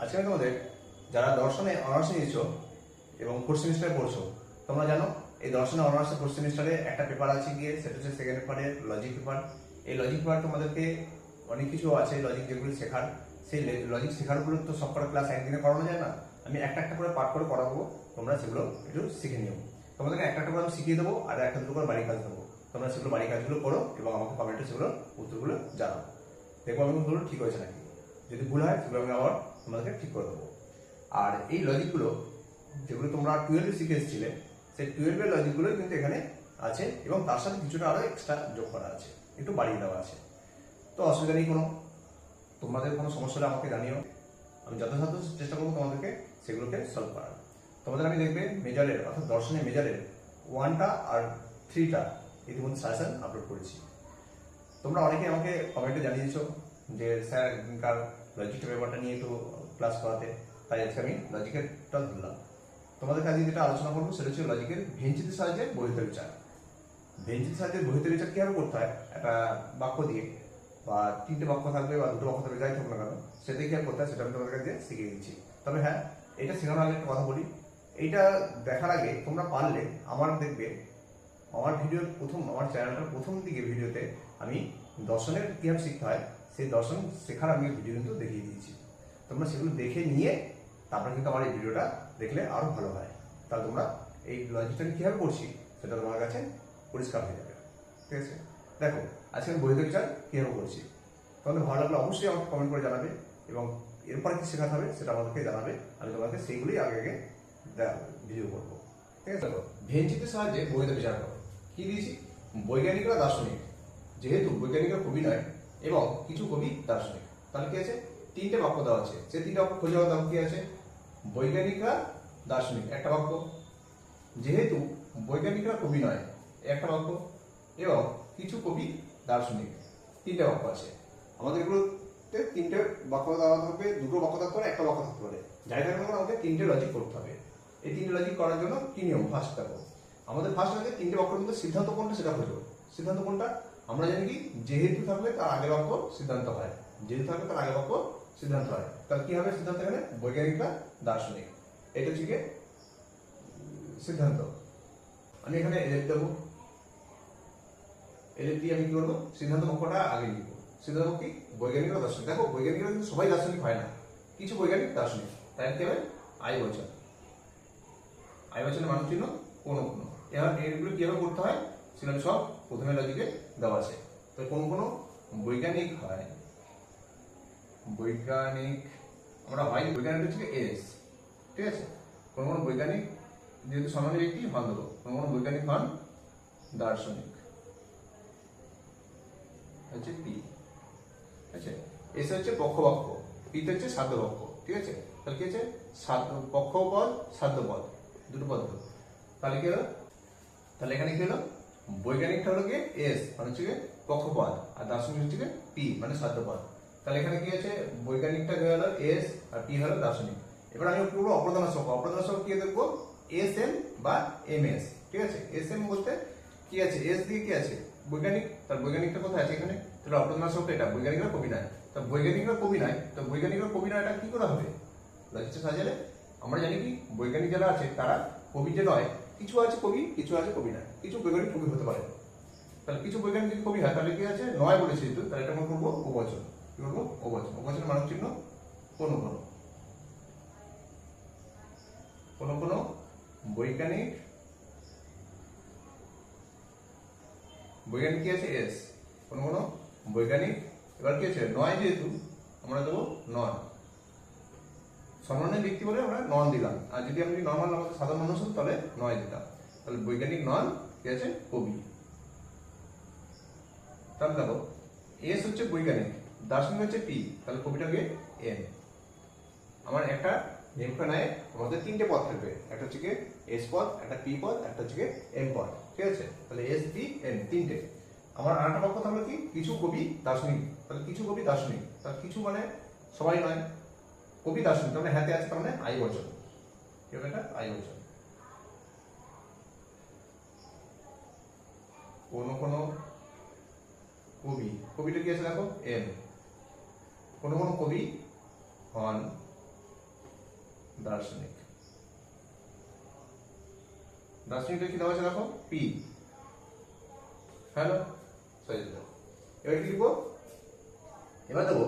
আজকে তোমাদের যারা দর্শনে অনার্স নিয়েছো এবং ফোর্থ সেমিস্টারে পড়ছো, তোমরা জানো এই দর্শনে অনার্সে ফোর্থ সেমিস্টারে একটা পেপার আছে গিয়ে, সেটা হচ্ছে সেকেন্ড পেপারের লজিক পেপার এই লজিক পেপার তোমাদেরকে অনেক কিছু আছে লজিক যেগুলো শেখার। সেই লজিক শেখারগুলো তো সবকটা ক্লাস একদিনে করানো যায় না। আমি একটা একটা করে পাঠ করে করাবো তোমরা সেগুলো একটু শিখে নিও। তোমাদেরকে একটা একটা করে আমি শিখিয়ে দেবো আর একটা দুটো করে বাড়ি কাজ দেবো। তোমরা সেগুলো বাড়ি কাজগুলো করো এবং আমাকে কমেন্টে সেগুলো উত্তরগুলো জানাও। দেখব আমি ঠিক হয়েছে নাকি? যদি ভুল হয়, সেগুলো আমি আবার তোমাদেরকে ঠিক করে দেবো। আর এই লজিকগুলো যেগুলো তোমরা টুয়েলভে শিখে এসেছিলে, সেই টুয়েলভের লজিকগুলোই কিন্তু এখানে আছে এবং তার সাথে কিছুটা আরও এক্সট্রা যোগ করা আছে, একটু বাড়িয়ে দেওয়া আছে। তো অসুবিধা নেই কোনো, তোমাদের কোনো সমস্যা হলে আমাকে জানিও। আমি যথাসাধ্য চেষ্টা করব তোমাদেরকে সেগুলোকে সলভ করার। তোমাদের আমি দেখবে মেজারের অর্থাৎ দর্শনের মেজারের ওয়ানটা আর থ্রিটা ইতিমধ্যে সাজেশন আপলোড করেছি। তোমরা অনেকে আমাকে কমেন্টে জানিয়েছো যে, স্যার, এখনকার লজিকের ব্যাপারটা নিয়ে একটু ক্লাস করাতে, তাই আজকে আমি লজিকেরটা ধরলাম। তোমাদের কাছে যেটা আলোচনা করব, সেটা হচ্ছে লজিকের ভেঞ্চিতের সাহায্যে বহিত বিচার। ভেঞ্চিতের সাহায্যে বহিত বিচার কীভাবে করতে হয়? একটা বাক্য দিয়ে, বা তিনটে বাক্য থাকবে, বা দুটো বাক্য থাকবে, যাই থাকুক না কেন সেটা কীভাবে করতে হয়, সেটা আমি তোমাদের কাছে শিখিয়ে দিচ্ছি। তবে হ্যাঁ এটা শেখানোর আগে একটা কথা বলি। এইটা দেখার আগে তোমরা পারলে আমার দেখবে, আমার ভিডিওর প্রথম, আমার চ্যানেলটার প্রথম দিকে ভিডিওতে আমি দর্শনের কীভাবে শিখতে হয় সেই দর্শন শেখার আমি ভিডিও কিন্তু দেখিয়ে দিয়েছি। তোমরা সেগুলো দেখে নিয়ে তারপরে কিন্তু আমার এই ভিডিওটা দেখলে আরও ভালো হয়। তাহলে তোমরা এই লজিকটা আমি কীভাবে করছি সেটা তোমার কাছে পরিষ্কার হয়ে যাবে। ঠিক আছে? দেখো, আজকে আমি বৈধ বিচার কীভাবে করছি? তোমাদের ভালো লাগলে অবশ্যই আমাকে কমেন্ট করে জানাবে এবং এরপরে কি শেখাতে হবে সেটা আমাদেরকে জানাবে। আমি তোমাকে সেইগুলোই আগে আগে ভিডিও করব। ঠিক আছে? দেখো, ভেঞ্চিতের সাহায্যে বৈধ বিচার করো। কি দিয়েছি? বৈজ্ঞানিকরা দার্শনিক। যেহেতু বৈজ্ঞানিকরা কবি নয় এবং কিছু কবি দার্শনিক। তাহলে কি আছে? তিনটে বাক্য দেওয়া আছে। সে তিনটে বাক্য খোঁজা দাম কি আছে? বৈজ্ঞানিকরা দার্শনিক। একটা বাক্য, যেহেতু বৈজ্ঞানিকরা কবি নয়, একটা বাক্য, এবং কিছু কবি দার্শনিক। তিনটে বাক্য আছে। আমাদের এগুলোতে তিনটে বাক্য দেওয়া থাকবে, দুটো বাক্য থাকতে পারে, একটা বাক্য থাকতে পারে। যাই থাকবে আমাকে তিনটে লজিক করতে হবে। এই তিনটে লজিক করার জন্য কি নিয়ম? ফার্স্ট দেখো। আমাদের ফার্স্ট আছে তিনটে বাক্যের মধ্যে সিদ্ধান্ত কোনটা সেটা খোঁজো। সিদ্ধান্ত কোনটা? আমরা জানি কি, যেহেতু থাকলে তার আগে বাক্য সিদ্ধান্ত হয়। যেহেতু থাকলে তার আগে বাক্য সিদ্ধান্ত হয়। তাহলে কি হবে সিদ্ধান্ত এখানে? বৈজ্ঞানিকরা দার্শনিক। এটা হচ্ছে সিদ্ধান্ত। আমি এখানে এলেপ দেবো। এলেপ দিয়ে আমি কি করব? সিদ্ধান্ত পক্ষটা আগে লিখব। সিদ্ধান্ত কি? বৈজ্ঞানিকরা দার্শনিক। দেখো বৈজ্ঞানিকরা কিন্তু সবাই দার্শনিক হয় না। কিছু বৈজ্ঞানিক দার্শনিক। তাই কি হবে? আই বচন। আই বচনের মানুষ চিহ্ন কোনো কোনো। এবার এগুলো কীভাবে করতে হয়? সেগুলো সব প্রথমে লজিকে দেওয়া আছে। তো কোন কোন? বৈজ্ঞানিক হয়। বৈজ্ঞানিক, আমরা হয় বৈজ্ঞানিক হচ্ছে এস ঠিক আছে? কোন কোন বৈজ্ঞানিক, যেহেতু সমাজে ব্যক্তি হন দেবো কোন কোন বৈজ্ঞানিক হন? দার্শনিক। হচ্ছে পি আছে? এস হচ্ছে পক্ষবাক্য পিতে হচ্ছে সাধ্যবাক্য, ঠিক আছে? তাহলে কি সাধ্য পক্ষপদ সাধ্যপদ, দুটো পদ তাহলে কি হলো? তাহলে এখানে কি হলো? বৈজ্ঞানিকটা হলো গিয়ে এস মানে হচ্ছে পক্ষপদ আর দার্শনিক হচ্ছে পি মানে সাধ্যপদ তাহলে এখানে কি আছে? বৈজ্ঞানিকটা গেল এস, আর পি হলো দার্শনিক। এবার আমি পুরো অপ্রধানাশক অপ্রধানাশক কি দেখব? এস এম বা এম এস, ঠিক আছে? এস এম বলতে কি আছে? এস দিয়ে কি আছে? বৈজ্ঞানিক, তার বৈজ্ঞানিকটা কোথায় আছে এখানে? তাহলে অপ্রধানাশকটা এটা বৈজ্ঞানিকরা কবি নয় তা বৈজ্ঞানিকরা কবি নয় তো বৈজ্ঞানিকরা কবি নয় এটা কি করা হবে? লজিকটা সাজালে। আমরা জানি কি, বৈজ্ঞানিক যারা আছে, তারা কবি যে নয়, কিছু আছে কবি, কিছু আছে কবি নয় কিছু বৈজ্ঞানিক কবি হতে পারে। তাহলে কিছু বৈজ্ঞানিক কবি হয়, তাহলে কি আছে? নয় বলেছে যেহেতু, তাহলে এটা আমরা করব অবচন কি করব? অবচন অবচনের মানুষ চিহ্ন কোনো কোনো কোনো কোনো বৈজ্ঞানিক বৈজ্ঞানিক কি আছে? এস কোনো কোনো বৈজ্ঞানিক। এবার কি আছে? নয় যেহেতু, আমরা দেবো নন। সম্মানের ব্যক্তি বলে আমরা নন দিলাম। আর যদি আমি নর্মাল আমাদের সাধারণ মানুষ তাহলে নয় দিতাম। তাহলে বৈজ্ঞানিক নন কি আছে? কবি। তাহলে দেখো এস হচ্ছে বৈজ্ঞানিক, দার্শনিক হচ্ছে পি, তাহলে কবিটাকে এন আমার একটা নেমখানায় আমাদের তিনটে পদ থাকবে, একটা হচ্ছে গিয়ে এস পদ, একটা পি পদ, একটা হচ্ছে এম পদ, ঠিক আছে? তাহলে এস পি এন তিনটে। আমার আরেকটা পক্ষ থাকল কি? কিছু কবি দার্শনিক। তাহলে কিছু কবি দার্শনিক, তাহলে কিছু মানে সবাই নয়। কবি দার্শনিক, তার মানে হাতে আছে তার মানে আই বচন কি হবে এটা? আই বচন কোন কোন কবি, কবিটা কি আছে দেখো? এম। কোন কোন কবি হন দার্শনিক। দার্শনিকটা কি দেওয়া আছে দেখো? পি। হ্যালো? এবার কি লিখব? এবার দেবো।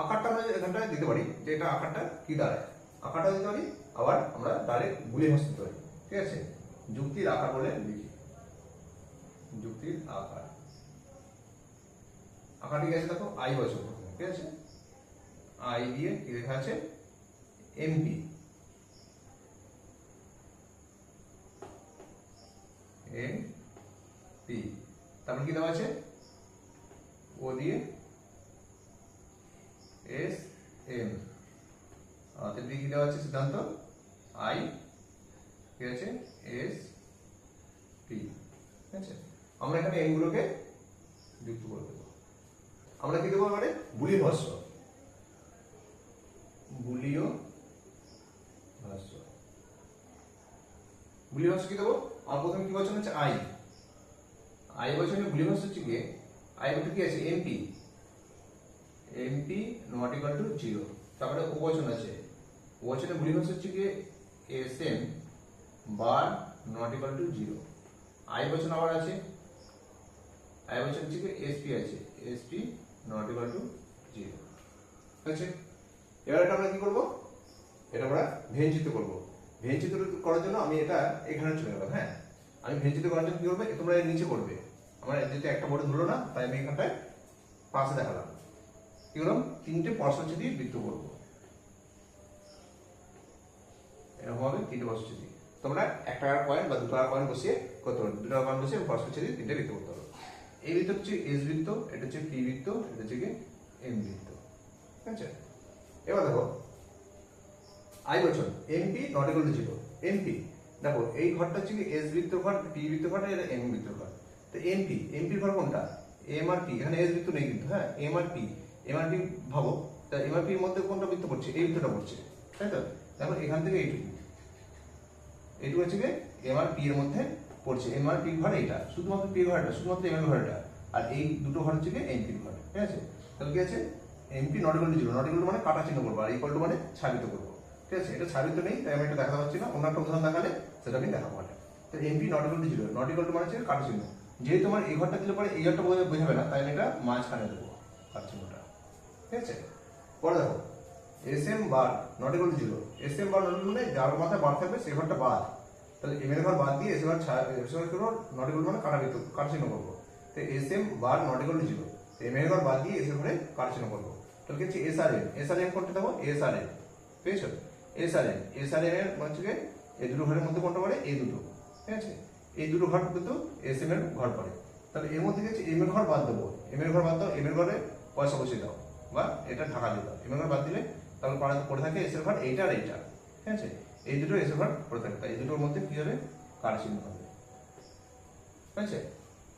আকারটা আমরা এখানটায় দিতে পারি যে এটা আকারটা কি দাঁড়ায় আকারটা দিতে পারি, আবার আমরা ডাইরেক্ট গুলি ভাস দিতে পারি ঠিক আছে? যুক্তির আকার বলে লিখি। যুক্তির আকার। আকারটি কি আছে দেখো? আই বছর। ঠিক আছে? আই দিয়ে কি লেখা আছে? এমপি এম পি তারপর কি দেওয়া আছে? ও দিয়ে এস এম আমাদের দিকে কি দেওয়া আছে? সিদ্ধান্ত? আই ঠিক আছে? এস পি ঠিক আছে? আমরা এখানে এম গুলোকে যুক্ত করে দেবো। আমরা কি দেবো মানে বুলি ভাষ্য বুলীয় কি দেবো? আমার প্রথমে কি হচ্ছে আই আই বচনে টু জিরো তারপরে ও বচন আছে। ও বচনে বুলি ভাষ্য হচ্ছে কি? S M bar not equal to zero I বচন আবার আছে? আই বচন হচ্ছে কি এসপি আছে? SP not equal to zero আছে এবার এটা আমরা কি করব? এটা আমরা ভেঞ্চিত করব। ভেঞ্চিত করার জন্য আমি এটা এখানে চলে গেলাম হ্যাঁ? আমি ভেঞ্চিত করার জন্য কি করবে? তোমরা নিচে করবে। আমার যেহেতু একটা বোর্ড ধরলো না, তাই আমি এখানটায় পাশে দেখালাম। কি করলাম? তিনটে পরশচ্ছি দিয়ে বৃত্ত করব। এরকম হবে তিনটে পরশচ্ছি দিয়ে। তোমরা এক টাকার কয়েন বা দু টাকার কয়েন বসিয়ে পারো। দু টাকার কয়েন বসিয়ে পরশচ্ছি দিয়ে তিনটে বৃত্ত করতে এই বৃত্ত হচ্ছে এস বৃত্ত, এটা হচ্ছে পি বৃত্ত, এটা হচ্ছে এম বৃত্ত। ঠিক আছে? এবার দেখো আই বছর MP not equal to zero MP দেখো, এই ঘরটা হচ্ছে কি এস বৃত্ত ঘর পি বৃত্ত ঘর, এটা এম বৃত্ত ঘর। তো এমপি এমপি ঘর কোনটা? এম আর পি এখানে এস বৃত্ত নেই কিন্তু হ্যাঁ? এম আর পি এম আর পি ভাবো, তা এম আর পির মধ্যে কোনটা বৃত্ত পড়ছে? এই বৃত্তটা পড়ছে, তাই তো? দেখো এখান থেকে এইটুকু। এইটুকু হচ্ছে কি? এম আর পি এর মধ্যে পড়ছে এম আর পি ঘর এইটা, শুধুমাত্র পি ঘরটা, শুধুমাত্র এম এর ঘরটা। আর এই দুটো ঘর হচ্ছে কি এমপির ঘর, ঠিক আছে? তাহলে কি আছে? MP not equal to zero not equal মানে কাটা চিহ্ন করব, আর ইকুয়াল টু মানে ছাবিত করব, ঠিক আছে? এটা ছাবিত নেই, তাই আমি এটা দেখাতে পারছি না। অন্য একটা উদাহরণ দেখালে সেটা আমি দেখাবো এটা তো MP not equal to zero not equal to মানে হচ্ছে কাটা চিহ্ন। যেহেতু আমার এই ঘরটা দিলে পরে এই ঘরটা বোঝা বোঝাবে না, তাই আমি এটা মাঝখানে দেবো, কাটা চিহ্নটা, ঠিক আছে? পরে দেখো S M bar not equal to zero S M bar not মানে যার মাথায় বার থাকবে সেই ঘরটা বাদ। তাহলে এম এর ঘর বাদ দিয়ে এস এবার এস এবার করব নট ইকুয়াল মানে কাটা বৃত্ত কাটা চিহ্ন করব। তো S M bar not equal zero M এর ঘর বাদ দিয়ে এস এর ঘরে কাটা চিহ্ন করব। তাহলে কি এস আর এম এস আর এম করতে দেবো? এস আর এম পেয়েছ? এস আর এম এস আর এম এর হচ্ছে কি এই দুটো ঘরের মধ্যে কোনটা পড়ে? এই দুটো। ঠিক আছে? এই দুটো ঘর কিন্তু এস এম এর ঘর পড়ে। তাহলে এর মধ্যে কি এম এর ঘর বাদ দেবো। এম এর ঘর বাদ দাও এম এর ঘরে পয়সা বসিয়ে দাও। বা এটা ঢাকা দিয়ে দাও। এম এর ঘর বাদ দিলে তাহলে পড়ে থাকে এস এর ঘর এইটা আর এইটা। ঠিক আছে? এই দুটো এস এর ঘর পড়ে থাকে। তাই এই দুটোর মধ্যে কি হবে? কার চিহ্ন হবে। ঠিক আছে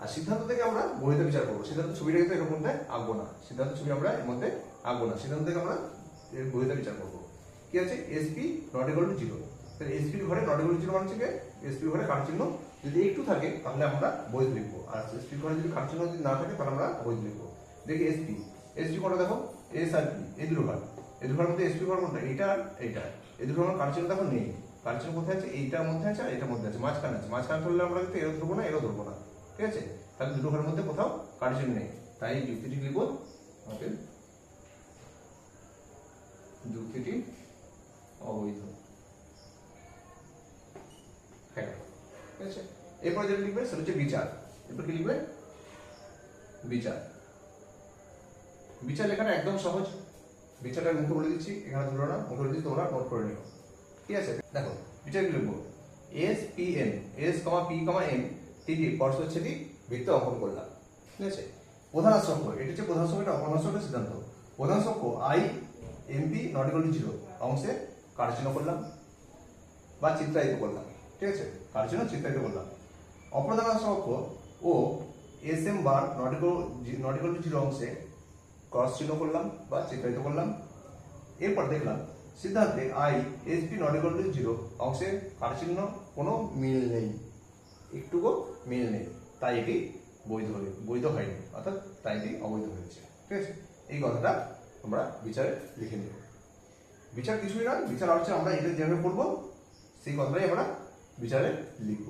আর সিদ্ধান্ত থেকে আমরা বইতে বিচার করব। সিদ্ধান্ত ছবিটা কিন্তু এর মধ্যে আঁকবো না। সিদ্ধান্ত ছবি আমরা এর মধ্যে আঁকবো না। সিদ্ধান্ত থেকে আমরা বইতে বিচার করব। কি আছে? SP not equal to zero তাহলে এসপি ঘরে নট ইকুয়াল টু জিরো মানে হচ্ছে এসপি ঘরে কার চিহ্ন যদি একটু থাকে, তাহলে আমরা বই লিখব। আর এসপি ঘরে যদি কার চিহ্ন যদি না থাকে, তাহলে আমরা বই লিখব। দেখি এসপি এসপি কোনটা দেখো? এস আর পি এই দুটো ঘর। এই দুটোর মধ্যে এসপি ঘর কোনটা এইটা আর এইটা। এই দুটোর মধ্যে কার চিহ্ন দেখো নেই। কার কোথায় আছে? এইটার মধ্যে আছে আর এটার মধ্যে আছে। মাঝখানে আছে। মাঝখানে চললে আমরা কিন্তু এরও ধরবো না এরও ধরবো না। ঠিক আছে? তাহলে দুটো ঘরের মধ্যে কোথাও কার নেই। তাই যুক্তিটি লিখব আমাদের যুক্তিটি অবৈধ। ঠিক আছে? এরপর যেটা লিখবে সেটা হচ্ছে বিচার। এরপর কি লিখবে? বিচার। বিচার লেখাটা একদম সহজ। বিচারটা মুখে বলে দিচ্ছি, এখানে ধরো না মুখে বলে দিচ্ছি, তোমরা নোট করে নিও। ঠিক আছে? দেখো, বিচার কি লিখব? S P M S comma P comma M তিনটি পরস্পরচ্ছেদী বৃত্ত অঙ্কন করলাম। ঠিক আছে? প্রধান অংশ এটা হচ্ছে প্রধান অংশ এটা অংশের সিদ্ধান্ত। প্রধান অংশ I MP not equal to zero অংশে কার্যচিহ্ন করলাম বা চিত্রায়িত করলাম। ঠিক আছে? কার্যচিহ্ন চিত্রায়িত করলাম। অপ্রধান অংশ O S M bar not equal not equal to zero অংশে ক্রস চিহ্ন করলাম বা চিত্রায়িত করলাম। এরপর দেখলাম সিদ্ধান্তে I S P not equal to zero অংশে কারচিহ্ন কোনো মিল নেই। একটুকু মিল নেই। তাই এটি বৈধ বৈধ হয়নি। অর্থাৎ তাই এটি অবৈধ হয়েছে। ঠিক আছে? এই কথাটা তোমরা বিচারে লিখে নিও। বিচার কিছুই নয়, বিচার হচ্ছে আমরা এটা যেভাবে পড়ব সেই কথাটাই আমরা বিচারে লিখব।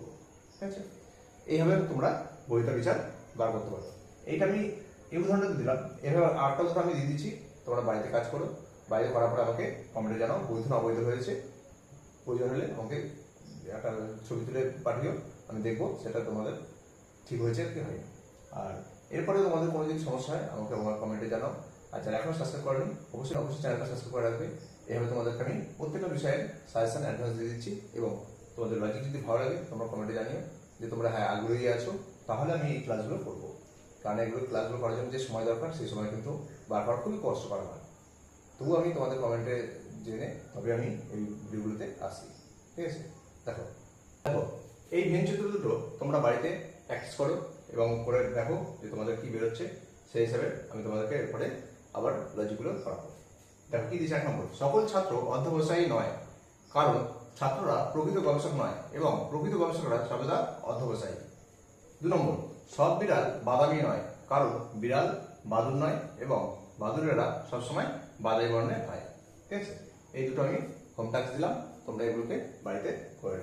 ঠিক আছে? এইভাবে তোমরা বইটা বিচার বার করতে পারো। এইটা আমি এই উদাহরণটা দিলাম। এভাবে আরেকটা উদাহরণ আমি দিয়ে দিচ্ছি। তোমরা বাড়িতে কাজ করো। বাড়িতে করার পরে আমাকে কমেন্টে জানাও, বৈধ না অবৈধ হয়েছে। প্রয়োজন হলে আমাকে একটা ছবি তুলে পাঠিও। আমি দেখব সেটা তোমাদের ঠিক হয়েছে কি হয়নি। আর এরপরে তোমাদের কোনো যদি সমস্যা হয়, আমাকে আমার কমেন্টে জানাও। আর যারা এখনও সাবস্ক্রাইব করেনি, অবশ্যই অবশ্যই চ্যানেলটা সাবস্ক্রাইব করে রাখবে। এভাবে তোমাদেরকে আমি প্রত্যেকটা বিষয়ে সাজেশন অ্যাডভান্স দিয়ে দিচ্ছি এবং তোমাদের লজিক যদি ভালো লাগে, তোমরা কমেন্টে জানিও। যে তোমরা হ্যাঁ আগ্রহী আছো, তাহলে আমি এই ক্লাসগুলো করব। কারণ এগুলো ক্লাসগুলো করার জন্য যে সময় দরকার, সেই সময় কিন্তু বারবার খুবই কষ্ট করা হয়। তবু আমি তোমাদের কমেন্টে জেনে, তবে আমি এই ভিডিওগুলোতে আসি। ঠিক আছে? দেখো। দেখো, এই ভেঞ্চিত্র দুটো তোমরা বাড়িতে প্র্যাকটিস করো এবং করে দেখো যে তোমাদের কি বেরোচ্ছে, সেই হিসাবে আমি তোমাদেরকে এরপরে আবার লজিকগুলো করাবো দেখো কি দিচ্ছে এক নম্বর। সকল ছাত্র অধ্যবসায়ী নয়, কারণ ছাত্ররা প্রকৃত গবেষক নয় এবং প্রকৃত গবেষকরা সর্বদা অধ্যবসায়ী। দু নম্বর সব বিড়াল বাদামি নয়, কারণ বিড়াল বাদুর নয় এবং বাদুরেরা সবসময় বাদাই বর্ণে হয় ঠিক আছে? এই দুটো আমি হোম টাস্ক দিলাম, তোমরা এগুলোকে বাড়িতে করে